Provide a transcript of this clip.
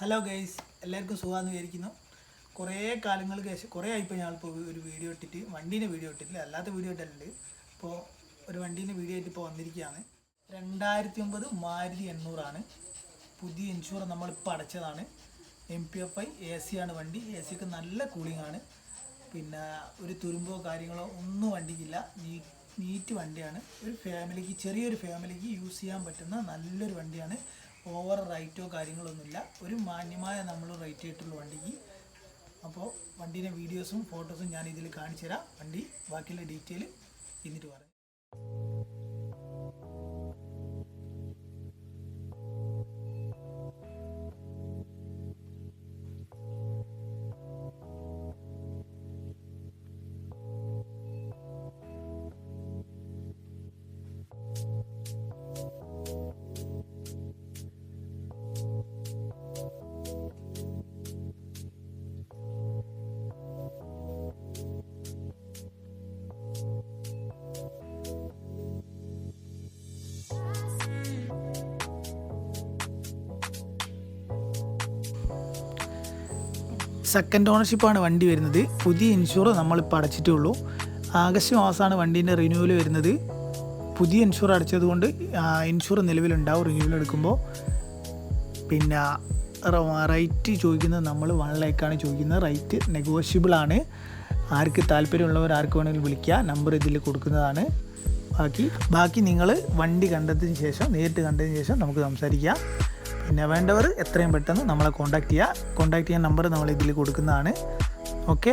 Hello guys എല്ലാവർക്കും സുഖമാണെന്ന് വിചാരിക്കുന്നു. കുറേ കാലങ്ങൾക്ക് ശേഷം കുറേ ആയിപ്പോൾ ഞാനിപ്പോൾ ഒരു വീഡിയോ ഇട്ടിട്ട്. വണ്ടീന്റെ വീഡിയോ ഇട്ടിട്ടില്ല. അല്ലാത്ത വീഡിയോ ഇട്ടിട്ടുണ്ട് ഇപ്പോൾ ഒരു വണ്ടീന്റെ വീഡിയോ ആയിട്ട് ഇപ്പോൾ വന്നിരിക്കുകയാണ്. രണ്ടായിരത്തി ഒമ്പത് മാരുതി എണ്ണൂറാണ്. പുതിയ ഇൻഷുർ നമ്മളിപ്പോൾ അടച്ചതാണ്. M P F I A C ആണ് വണ്ടി. എ സിക്ക് നല്ല കൂളിംഗ് ആണ്. പിന്നെ ഒരു തുരുമ്പോ കാര്യങ്ങളോ ഒന്നും വണ്ടിക്കില്ല. നീറ്റ് വണ്ടിയാണ്. ഒരു ഫാമിലിക്ക് ചെറിയൊരു ഫാമിലിക്ക് യൂസ് ചെയ്യാൻ പറ്റുന്ന നല്ലൊരു വണ്ടിയാണ്. ഓവർ റൈറ്റോ കാര്യങ്ങളൊന്നുമില്ല. ഒരു മാന്യമായ നമ്മൾ റേറ്റ് ചെയ്തിട്ടുള്ള വണ്ടിക്ക് അപ്പോൾ വണ്ടീന്റെ വീഡിയോസും ഫോട്ടോസും ഞാൻ ഇതിൽ കാണിച്ചു തരാം വണ്ടി ബാക്കിയുള്ള ഡീറ്റെയിൽ എന്നിട്ട് പറയാം. സെക്കൻഡ് ഓണർഷിപ്പാണ് വണ്ടി വരുന്നത്. പുതിയ ഇൻഷുർ നമ്മളിപ്പോൾ അടച്ചിട്ടേ ഉള്ളൂ ആഗസ്റ്റ് മാസമാണ് വണ്ടീന്റെ റിന്യൂവൽ വരുന്നത്. പുതിയ ഇൻഷുർ അടച്ചതുകൊണ്ട് ഇൻഷുർ നിലവിലുണ്ടാവും റിന്യൂവൽ എടുക്കുമ്പോൾ പിന്നെ റൈറ്റ് ചോദിക്കുന്നത് നമ്മൾ വൺ ലേക്കാണ് ചോദിക്കുന്നത്. റൈറ്റ് നെഗോഷ്യബിൾ ആണ്. ആർക്ക് താല്പര്യമുള്ളവർ ആർക്ക് വേണമെങ്കിലും വിളിക്കുക നമ്പർ ഇതിൽ കൊടുക്കുന്നതാണ്. ബാക്കി ബാക്കി നിങ്ങൾ വണ്ടി കണ്ടതിന് ശേഷം നേരിട്ട് കണ്ടതിന് ശേഷം നമുക്ക് സംസാരിക്കാം. പിന്നെ വേണ്ടവർ എത്രയും പെട്ടെന്ന് നമ്മളെ കോൺടാക്ട് ചെയ്യുക കോൺടാക്ട് ചെയ്യാൻ നമ്പർ നമ്മൾ ഇതിൽ കൊടുക്കുന്നതാണ്. ഓക്കെ